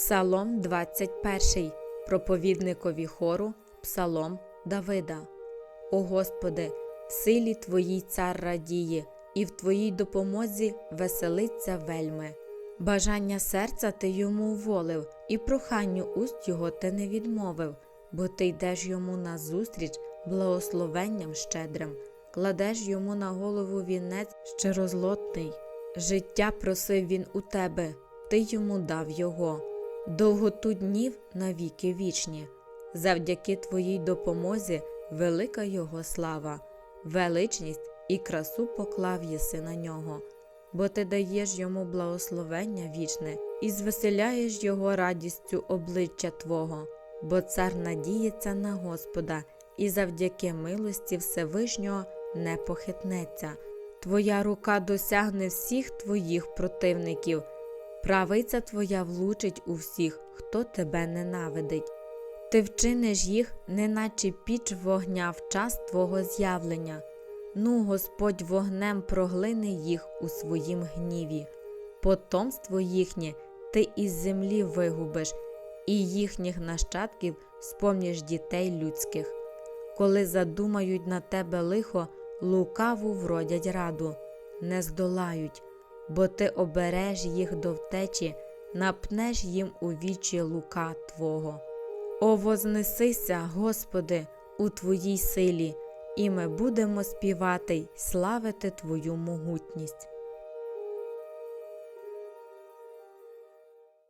Псалом 21. Проповідникові хору Псалом Давида. О Господи, в силі Твоїй цар радіє, і в Твоїй допомозі веселиться вельми. Бажання серця ти йому волив, і проханню уст його ти не відмовив, бо ти йдеш йому назустріч благословенням щедрим, кладеш йому на голову вінець щирозлотний. Життя просив він у тебе, ти йому дав його, довготу днів навіки вічні. Завдяки твоїй допомозі велика його слава, величність і красу поклав єси на нього, бо ти даєш йому благословення вічне і звеселяєш його радістю обличчя Твого, бо цар надіється на Господа і завдяки милості Всевишнього не похитнеться. Твоя рука досягне всіх твоїх противників, правиця твоя влучить у всіх, хто тебе ненавидить. Ти вчиниш їх, неначе піч вогня в час твого з'явлення. Ну, Господь вогнем проглине їх у своїм гніві. Потомство їхнє ти із землі вигубиш, і їхніх нащадків спомніш дітей людських. Коли задумають на тебе лихо, лукаву вродять раду, не здолають, бо ти обереш їх до втечі, напнеш їм у вічі лука Твого. О, вознесися, Господи, у Твоїй силі, і ми будемо співати й славити Твою могутність.